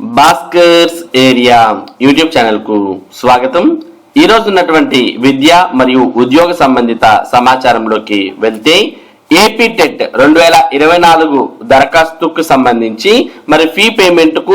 Bhaskar's area YouTube ఛానల్కు స్వాగతం. ఈ రోజు ఉన్నటువంటి విద్య మరియు ఉద్యోగ సంబంధిత సమాచారంలోకి వెళ్తే ఏపీ టెట్ రెండు వేల ఇరవై నాలుగు దరఖాస్తుకు సంబంధించి మరి ఫీ పేమెంట్కు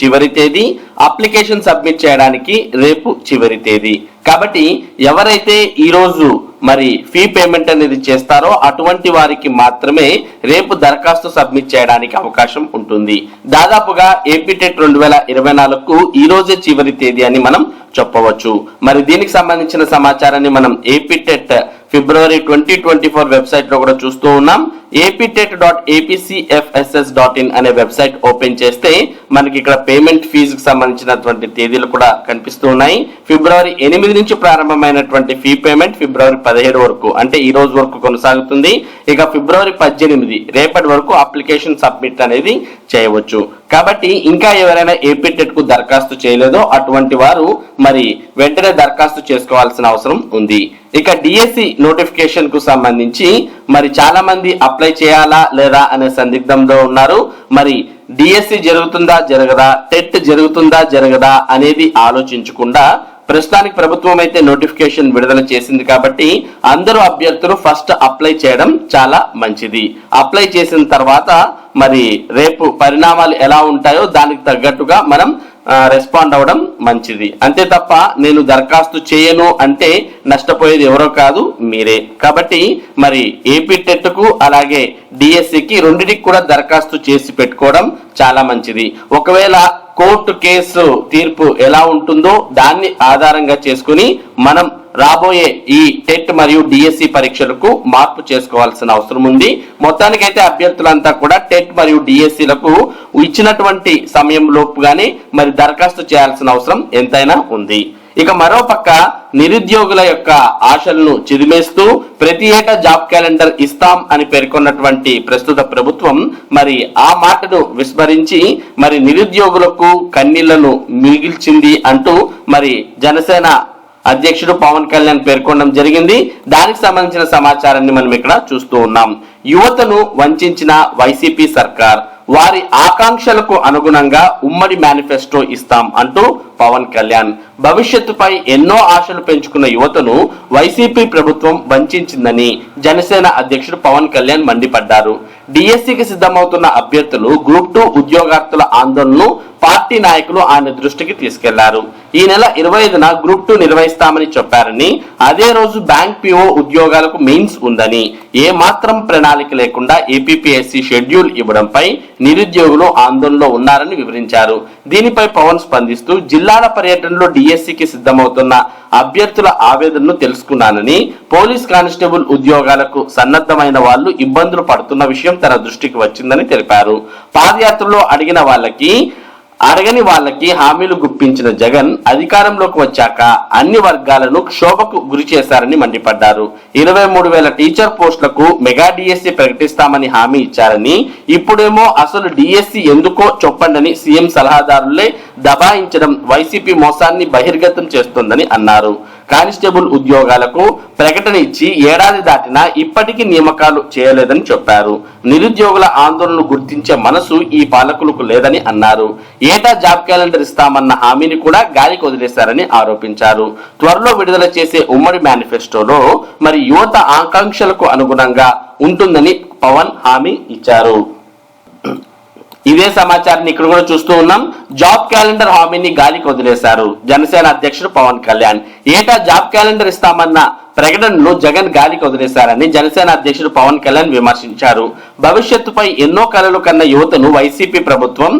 చివరి తేదీ అప్లికేషన్ సబ్మిట్ చేయడానికి రేపు చివరి తేదీ. కాబట్టి ఎవరైతే ఈరోజు మరి ఫీ పేమెంట్ అనేది చేస్తారో అటువంటి వారికి మాత్రమే రేపు దరఖాస్తు సబ్మిట్ చేయడానికి అవకాశం ఉంటుంది. దాదాపుగా ఏపీ టెట్ రెండు వేల ఇరవై నాలుగుకు ఈ రోజే చివరి తేదీ అని మనం చెప్పవచ్చు. మరి దీనికి సంబంధించిన సమాచారాన్ని మనం AP TET February twenty twenty four వెబ్సైట్లో కూడా చూస్తూ ఉన్నాం. APTET dot APCFSS dot in అనే వెబ్సైట్ ఓపెన్ చేస్తే మనకి ఇక్కడ పేమెంట్ ఫీజుకి సంబంధించినటువంటి తేదీలు కూడా కనిపిస్తూ ఉన్నాయి. ఫిబ్రవరి ఎనిమిది నుంచి ప్రారంభమైనటువంటి ఫీ పేమెంట్ ఫిబ్రవరి పదిహేడు వరకు అంటే ఈ రోజు వరకు కొనసాగుతుంది. ఇక ఫిబ్రవరి పద్దెనిమిది రేపటి వరకు అప్లికేషన్ సబ్మిట్ అనేది చేయవచ్చు. కాబట్టి ఇంకా ఎవరైనా ఏపీటెట్కు దరఖాస్తు చేయలేదో అటువంటి వారు మరి వెంటనే దరఖాస్తు చేసుకోవాల్సిన అవసరం ఉంది. ఇక డిఎస్సి నోటిఫికేషన్కు సంబంధించి మరి చాలా మంది అప్లై చేయాలా లేదా అనే సందిగ్ధంలో ఉన్నారు. మరి డిఎస్సి జరుగుతుందా జరగదా టెట్ జరుగుతుందా జరగదా అనేది ఆలోచించకుండా ప్రస్తుతానికి ప్రభుత్వం అయితే నోటిఫికేషన్ విడుదల చేసింది కాబట్టి అందరూ అభ్యర్థులు ఫస్ట్ అప్లై చేయడం చాలా మంచిది. అప్లై చేసిన తర్వాత మరి రేపు పరిణామాలు ఎలా ఉంటాయో దానికి తగ్గట్టుగా మనం రెస్పాండ్ అవ్వడం మంచిది. అంతే తప్ప నేను దరఖాస్తు చేయను అంటే నష్టపోయేది ఎవరో కాదు మీరే. కాబట్టి మరి ఏపీ టెట్కు అలాగే డిఎస్సికి రెండింటికి కూడా దరఖాస్తు చేసి పెట్టుకోవడం చాలా మంచిది. ఒకవేళ కోర్టు కేసు తీర్పు ఎలా ఉంటుందో దాన్ని ఆధారంగా చేసుకుని మనం రాబోయే ఈ టెట్ మరియు డిఎస్సి పరీక్షలకు మార్పు చేసుకోవాల్సిన అవసరం ఉంది. మొత్తానికైతే అభ్యర్థులంతా కూడా టెట్ మరియు డిఎస్సిలకు ఇచ్చినటువంటి సమయంలోపుగానే మరి దరఖాస్తు చేయాల్సిన అవసరం ఎంతైనా ఉంది. ఇక మరోపక్క నిరుద్యోగుల యొక్క ఆశలను చిదిమేస్తూ ప్రతి ఏటా జాబ్ క్యాలెండర్ ఇస్తాం అని పేర్కొన్నటువంటి ప్రస్తుత ప్రభుత్వం మరి ఆ మాటను విస్మరించి మరి నిరుద్యోగులకు కన్నీళ్ళను మిగిల్చింది అంటూ మరి జనసేన అధ్యక్షుడు పవన్ కళ్యాణ్ పేర్కొనడం జరిగింది. దానికి సంబంధించిన సమాచారాన్ని మనం ఇక్కడ చూస్తూ ఉన్నాం. యువతను వంచిన వైసీపీ సర్కార్ వారి ఆకాంక్షలకు అనుగుణంగా ఉమ్మడి మేనిఫెస్టో ఇస్తాం అంటూ పవన్ కళ్యాణ్. భవిష్యత్తుపై ఎన్నో ఆశలు పెంచుకున్న యువతను వైసీపీ ప్రభుత్వం వంచిందని జనసేన అధ్యక్షుడు పవన్ కళ్యాణ్ మండిపడ్డారు. డిఎస్సికి సిద్ధమవుతున్న అభ్యర్థులు గ్రూప్ టూ ఉద్యోగార్థుల ఆందోళనను పార్టీ నాయకులు ఆయన దృష్టికి తీసుకెళ్ళారు. ఈ నెల ఇరవై ఐదున గ్రూప్ టూ నిర్వహిస్తామని చెప్పారని అదే రోజు బ్యాంక్ పిఓ ఉద్యోగాలకు మెయిన్స్ ఉందని ఏ మాత్రం ప్రణాళిక లేకుండా ఏపీపీఎస్సీ షెడ్యూల్ ఇవ్వడంపై నిరుద్యోగులు ఆందోళనలో ఉన్నారని వివరించారు. దీనిపై పవన్ స్పందిస్తూ జిల్లాల పర్యటనలో డిఎస్సికి సిద్ధమవుతున్న అభ్యర్థుల ఆవేదనను తెలుసుకున్నానని పోలీస్ కానిస్టేబుల్ ఉద్యోగాలకు సన్నద్ధమైన వాళ్ళు ఇబ్బందులు పడుతున్న విషయం తన దృష్టికి వచ్చిందని తెలిపారు. పాదయాత్రలో అడిగిన వాళ్ళకి అడగని వాళ్ళకి హామీలు గుప్పించిన జగన్ అధికారంలోకి వచ్చాక అన్ని వర్గాలను క్షోభకు గురి చేశారని మండిపడ్డారు. ఇరవై మూడు వేల టీచర్ పోస్టులకు మెగా డిఎస్సి ప్రకటిస్తామని హామీ ఇచ్చారని ఇప్పుడేమో అసలు డిఎస్సి ఎందుకో చెప్పండని సీఎం సలహాదారులే దబాయించడం వైసీపీ మోసాన్ని బహిర్గతం చేస్తోందని అన్నారు. కానిస్టేబుల్ ఉద్యోగాలకు ప్రకటన ఇచ్చి ఏడాది దాటినా ఇప్పటికీ నియామకాలు చేయలేదని చెప్పారు. నిరుద్యోగుల ఆందోళనను గుర్తించే మనసు ఈ పాలకులకు లేదని అన్నారు. ఏటా జాబ్ క్యాలెండర్ ఇస్తామన్న హామీని కూడా గాలికి వదిలేశారని ఆరోపించారు. త్వరలో విడుదల చేసే ఉమ్మడి మేనిఫెస్టోలో మరి యువత ఆకాంక్షలకు అనుగుణంగా ఉంటుందని పవన్ హామీ ఇచ్చారు. ఇదే సమాచారాన్ని ఇక్కడ కూడా చూస్తూ ఉన్నాం. జాబ్ క్యాలెండర్ హామీని గాలికి వదిలేశారు. జనసేన అధ్యక్షుడు పవన్ కళ్యాణ్. ఏటా జాబ్ క్యాలెండర్ ఇస్తామన్న ప్రకటనలో జగన్ గాలికి వదిలేశారని జనసేన అధ్యక్షుడు పవన్ కళ్యాణ్ విమర్శించారు. భవిష్యత్తుపై ఎన్నో కలలు కన్న యువతను వైసీపీ ప్రభుత్వం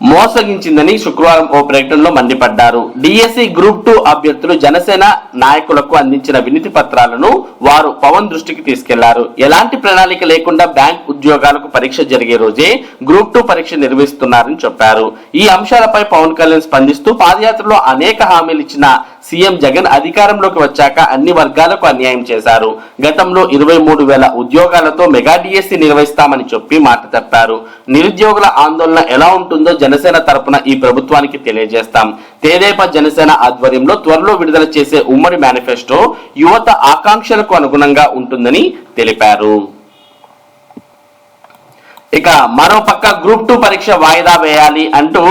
మోసగించిందని శుక్రవారం ఓ ప్రకటనలో మండిపడ్డారు. డిఎస్సి గ్రూప్ టూ అభ్యర్థులు జనసేన నాయకులకు అందించిన వినతి పత్రాలను వారు పవన్ దృష్టికి తీసుకెళ్ళారు. ఎలాంటి ప్రణాళిక లేకుండా బ్యాంక్ ఉద్యోగాలకు పరీక్ష జరిగే రోజే గ్రూప్ టూ పరీక్ష నిర్వహిస్తున్నారని చెప్పారు. ఈ అంశాలపై పవన్ కళ్యాణ్ స్పందిస్తూ పాదయాత్రలో అనేక హామీలు ఇచ్చిన సీఎం జగన్ అధికారంలోకి వచ్చాక అన్ని వర్గాలకు అన్యాయం చేశారు. గతంలో ఇరవై మూడు వేల ఉద్యోగాలతో మెగా డిఎస్సి నిర్వహిస్తామని చెప్పి మాట తప్పారు. నిరుద్యోగుల ఆందోళన ఎలా ఉంటుందో జనసేన తరపున ఈ ప్రభుత్వానికి తెలియజేస్తాం. తేదేపా జనసేన ఆధ్వర్యంలో త్వరలో విడుదల చేసే ఉమ్మడి మేనిఫెస్టో యువత ఆకాంక్షలకు అనుగుణంగా ఉంటుందని తెలిపారు. ఇక మరోపక్క గ్రూప్ టూ పరీక్ష వాయిదా వేయాలి అంటూ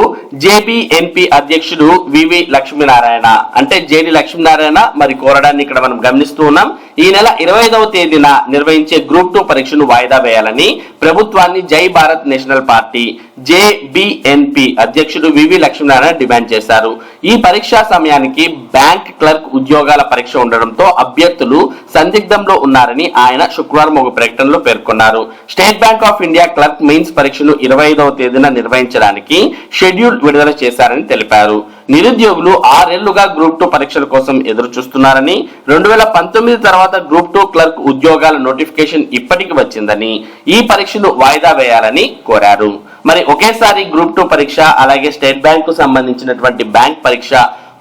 జేబీఎన్పి అధ్యక్షుడు వివి లక్ష్మీనారాయణ. అంటే జేడి లక్ష్మీనారాయణ మరి కోరడాన్ని ఇక్కడ మనం గమనిస్తూ ఉన్నాం. ఈ నెల ఇరవై ఐదవ తేదీన నిర్వహించే గ్రూప్ టూ పరీక్షను వాయిదా వేయాలని ప్రభుత్వాన్ని జై భారత్ నేషనల్ పార్టీ జేబిఎన్పి అధ్యక్షుడు వివి లక్ష్మీనారాయణ డిమాండ్ చేశారు. ఈ పరీక్షా సమయానికి బ్యాంక్ క్లర్క్ ఉద్యోగాల పరీక్ష ఉండడంతో అభ్యర్థులు సందిగ్ధంలో ఉన్నారని ఆయన శుక్రవారం ఒక ప్రకటనలో పేర్కొన్నారు. State Bank of India clerk mains పరీక్షను ఇరవై ఐదవ తేదీన నిర్వహించడానికి షెడ్యూల్ విడుదల చేశారని తెలిపారు. నిరుద్యోగులు ఆరేళ్ళుగా గ్రూప్ టూ పరీక్షల కోసం ఎదురు చూస్తున్నారని రెండు వేల పంతొమ్మిది తర్వాత గ్రూప్ టూ క్లర్క్ ఉద్యోగాల నోటిఫికేషన్ ఇప్పటికి వచ్చిందని ఈ పరీక్షను వాయిదా వేయాలని కోరారు. మరి ఒకేసారి గ్రూప్ టూ పరీక్ష అలాగే స్టేట్ బ్యాంక్కు సంబంధించినటువంటి బ్యాంక్ పరీక్ష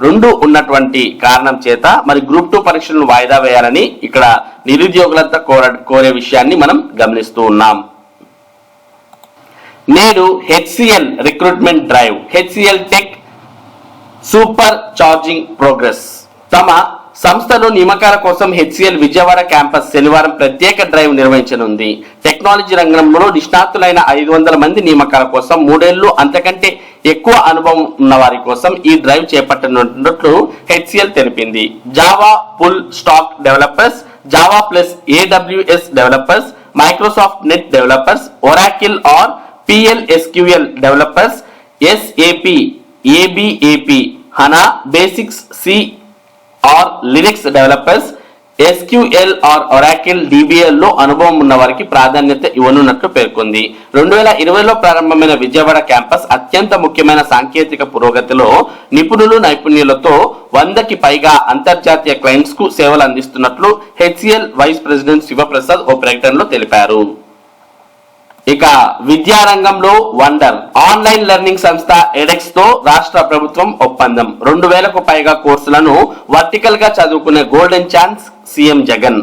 రెండు ఉన్నటువంటి కారణం చేత మరి గ్రూప్ టూ పరీక్షలను వాయిదా వేయాలని ఇక్కడ నిరుద్యోగులంతా కోర కోరే విషయాన్ని మనం గమనిస్తూ ఉన్నాం. నేడు HCL recruitment drive HCL Tech super charging progress. తమ సంస్థలో నియమకాల కోసం హెచ్సిఎల్ విజయవాడ క్యాంపస్ శనివారం ప్రత్యేక డ్రైవ్ నిర్వహించనుంది. టెక్నాలజీ రంగంలో నిష్ణాతులైన ఐదు వందల మంది నియమకాల కోసం మూడేళ్ళు అంతకంటే ఎక్కువ అనుభవం ఉన్న వారి కోసం ఈ డ్రైవ్ చేపట్టనున్నట్లు హెచ్సిఎల్ తెలిపింది. Java full stack developers Java plus AWS developers Microsoft net developers Oracle or PLSQL developers SAP ABAP HANA basics C or lyrics developers SQL or Oracle డిబిఎల్లో అనుభవం ఉన్న వారికి ప్రాధాన్యత ఇవ్వనున్నట్లు పేర్కొంది. రెండు వేల ఇరవైలో ప్రారంభమైన విజయవాడ క్యాంపస్ అత్యంత ముఖ్యమైన సాంకేతిక పురోగతిలో నిపుణులు నైపుణ్యులతో వందకి పైగా అంతర్జాతీయ క్లయింట్స్కు సేవలు అందిస్తున్నట్లు హెచ్సిఎల్ వైస్ ప్రెసిడెంట్ శివప్రసాద్ ఓ ప్రకటనలో తెలిపారు. ఇక విద్యారంగంలో వండర్. ఆన్లైన్ లెర్నింగ్ సంస్థ ఎడెక్స్తో రాష్ట్ర ప్రభుత్వం ఒప్పందం. రెండు వేలకు పైగా కోర్సులను వర్టికల్గా చదువుకునే గోల్డెన్ ఛాన్స్ సీఎం జగన్.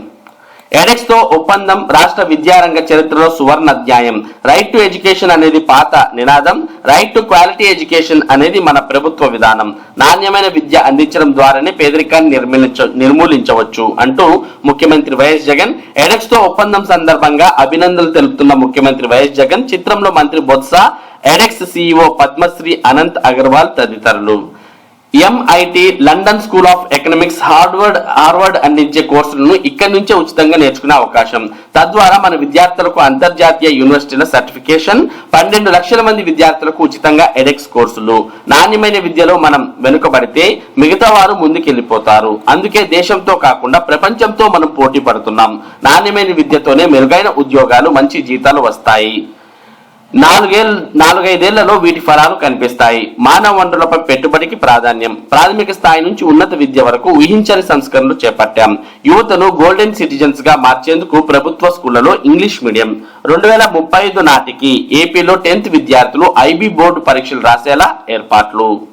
ఎడెక్స్తో ఒప్పందం రాష్ట్ర విద్యారంగ చరిత్రలో సువర్ణ అధ్యాయం. రైట్ టు ఎడ్యుకేషన్ అనేది పాత నినాదం. రైట్ టు క్వాలిటీ ఎడ్యుకేషన్ అనేది మన ప్రభుత్వ విధానం. నాణ్యమైన విద్య అందించడం ద్వారానే పేదరికాన్ని నిర్మూలించ నిర్మూలించవచ్చు అంటూ ముఖ్యమంత్రి వైఎస్ జగన్ ఎడెక్స్తో ఒప్పందం సందర్భంగా అభినందనలు తెలుపుతున్న ముఖ్యమంత్రి వైఎస్ జగన్ చిత్రంలో మంత్రి బొత్స ఎడెక్స్ సీఈఓ పద్మశ్రీ అనంత్ అగర్వాల్ తదితరులు. MIT London School of Economics Harvard Harvard అందించే కోర్సులను ఇక్కడి నుంచే ఉచితంగా నేర్చుకునే అవకాశం. తద్వారా మన విద్యార్థులకు అంతర్జాతీయ యూనివర్సిటీల సర్టిఫికేషన్ పన్నెండు లక్షల మంది విద్యార్థులకు ఉచితంగా ఎడెక్స్ కోర్సులు. నాణ్యమైన విద్యలో మనం వెనుకబడితే మిగతా వారు ముందుకెళ్ళిపోతారు అందుకే దేశంతో కాకుండా ప్రపంచంతో మనం పోటీ పడుతున్నాం. నాణ్యమైన విద్యతోనే మెరుగైన ఉద్యోగాలు మంచి జీతాలు వస్తాయి. నాలుగేళ్ళు నాలుగైదేళ్ళలో వీటి ఫలాలు కనిపిస్తాయి. మానవ వనరులపై పెట్టుబడికి ప్రాధాన్యం. ప్రాథమిక స్థాయి నుంచి ఉన్నత విద్య వరకు ఊహించని సంస్కరణలు చేపట్టాం. యువతను గోల్డెన్ సిటిజన్స్గా మార్చేందుకు ప్రభుత్వ స్కూళ్ళలో ఇంగ్లీష్ మీడియం. రెండు వేల ముప్పై ఐదు నాటికి ఏపీలో టెన్త్ విద్యార్థులు ఐబీ బోర్డు పరీక్షలు రాసేలా ఏర్పాట్లు.